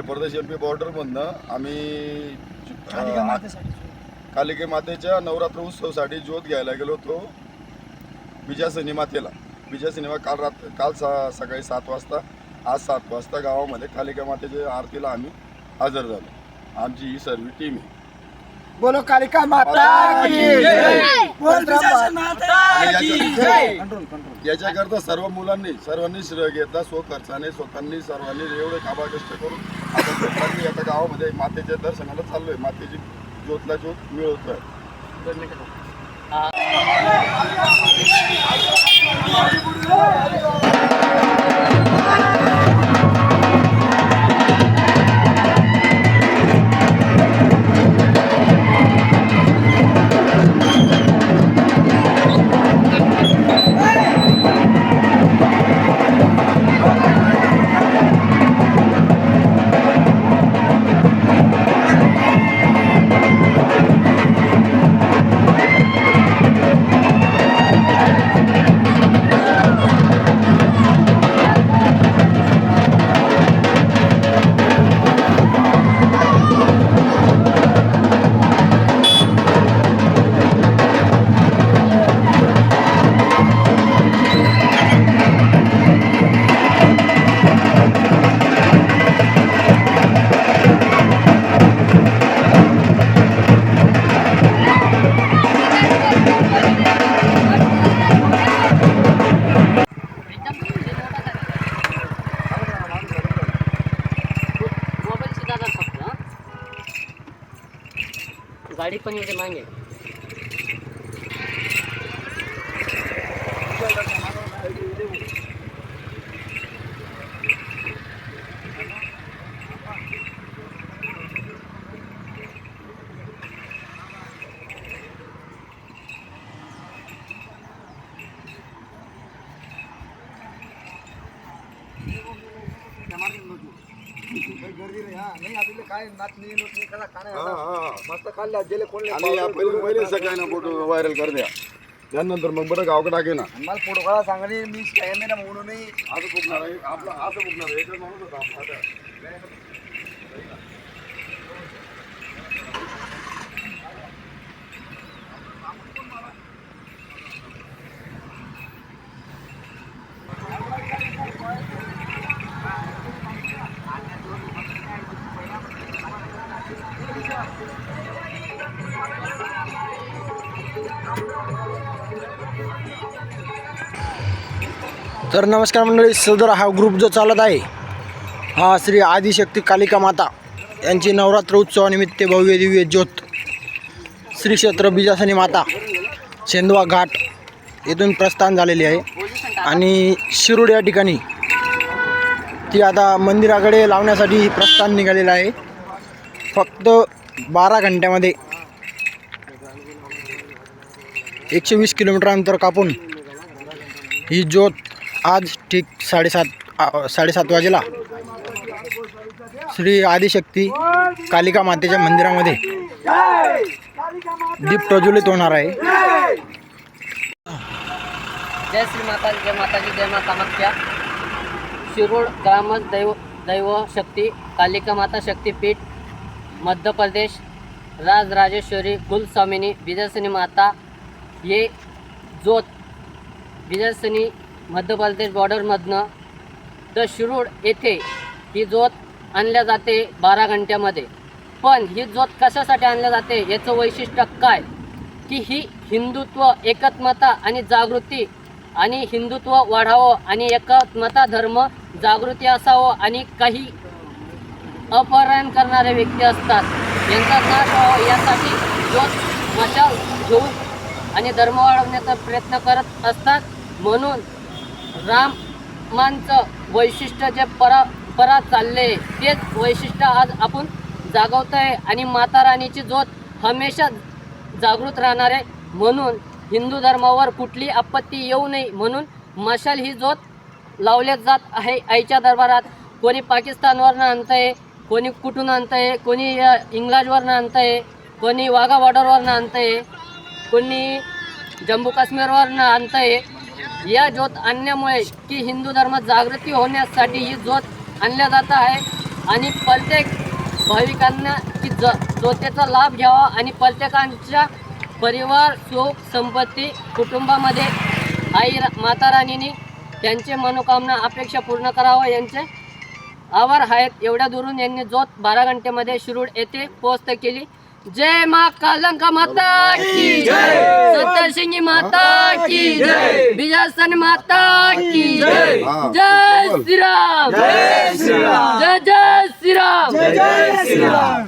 Bangladesh M P बॉर्डरमधनं आम्ही कालिका अं, मातेसाठी कालिके मातेच्या नवरात्र उत्सवासाठी ज्योत घ्यायला गेलो होतो. विजया सिनेमातेला विजय सिनेमा काल रात काल सा सकाळी सात वाजता आज सात वाजता गावामध्ये कालिका मातेच्या आरतीला आम्ही हजर झालो. आमची ही सर्व टीम आहे. बोलो कालिका माता याच्याकरता सर्व मुलांनी सर्वांनी श्रेय घेतला. स्व खर्चाने स्वतःनी सर्वांनी एवढे काबा कष्ट करून मी आता गावामध्ये मातेच्या दर्शनाला चाललोय. मातेची ज्योतला ज्योत मिळवतोय. आहे गाडी पण येते मागे गर्दी रे हा नाही आपले काय नाचणी नोचणी करा काय हा, हा. मस्त खाल्ल्या गेले कोणले आणि या पहिले पहिले सगळ्यांना फोटो व्हायरल कर द्या त्यानंतर मग बरं गावकडे टाके ना. मला फोटो काढा सांगणे मी कॅमेरा म्हणून नाही. असं बुकणार आहे आपलं असं बुकणार आहे. एकच माणूस होता आपला तर नमस्कार मंडळी सदर हा ग्रुप जो चालत आहे हा श्री आदिशक्ती कालिका माता यांची नवरात्र उत्सवानिमित्त भव्य दिव्य ज्योत श्री क्षेत्र बिजासनी माता शेंदवा घाट येथून प्रस्थान झालेली आहे. आणि शिरूड या ठिकाणी ती आता मंदिराकडे लावण्यासाठी प्रस्थान निघालेलं आहे. फक्त बारा घंट्यामध्ये एकशे वीस किलोमीटर अंतर कापून ही ज्योत आज ठीक साडेसात साडेसात वाजेला श्री आदिशक्ती कालिका मातेच्या मंदिरामध्ये दीप प्रज्वलित होणार आहे. जय श्री माता जय माताजी जय माता कामाख्या शिरूड ग्राम दैव दैव शक्ती कालिका माता शक्तीपीठ मध्य प्रदेश राजराजेश्वरी कुलस्वामिनी विजयसनी माता ये जोत विजयसनी मध्य प्रदेश बॉर्डरमधनं तर शिरूड येथे ही जोत आणल्या जाते बारा घंट्यामध्ये. पण ही जोत कशासाठी आणल्या जाते याचं वैशिष्ट्य काय? की ही हिंदुत्व एकत्मता आणि जागृती आणि हिंदुत्व वाढावं आणि एकत्मता धर्म जागृती असावं आणि काही अपहरण करणारे व्यक्ती असतात. यांचा नाश व्हावा यासाठी जोत मशाल घेऊन आणि धर्म वाढवण्याचा प्रयत्न करत असतात. म्हणून रामांचं वैशिष्ट्य जे परा परा चालले तेच वैशिष्ट्य आज आपण जागवतोय. आणि माता राणीची जोत हमेशा जागृत राहणार आहे म्हणून हिंदू धर्मावर कुठली आपत्ती येऊ नये म्हणून मशाल ही जोत लावल्या जात आहे आईच्या दरबारात. कोणी पाकिस्तानवरनं आणतंय कोणी कुठून आणतंय कोणी अ, इंग्लंडवरनं आणतंय कोणी वाघा बॉर्डरवरनं आणतंय कोणी जम्मू काश्मीरवरनं आणतंय. या ज्योत आणण्यामुळे की हिंदू धर्मात जागृती होण्यासाठी ही ज्योत आणल्या जात आहे. आणि प्रत्येक भाविकांना की ज जोतेचा लाभ घ्यावा आणि प्रत्येकांच्या परिवार सुख संपत्ती कुटुंबामध्ये आई रा- माता त्यांचे मनोकामना अपेक्षा पूर्ण करावा. यांचे आभार आहेत. एवढ्या दुरून यांनी जोत बारा घंटेमध्ये शिरूड येथे पोहोचत केली. जय मा कालंका माता की जय. सत्तरशिंगी माता की जय. बिजासन माता की जय. जय श्रीराम. जय श्रीराम. जय जय श्रीराम. जय जय श्रीराम.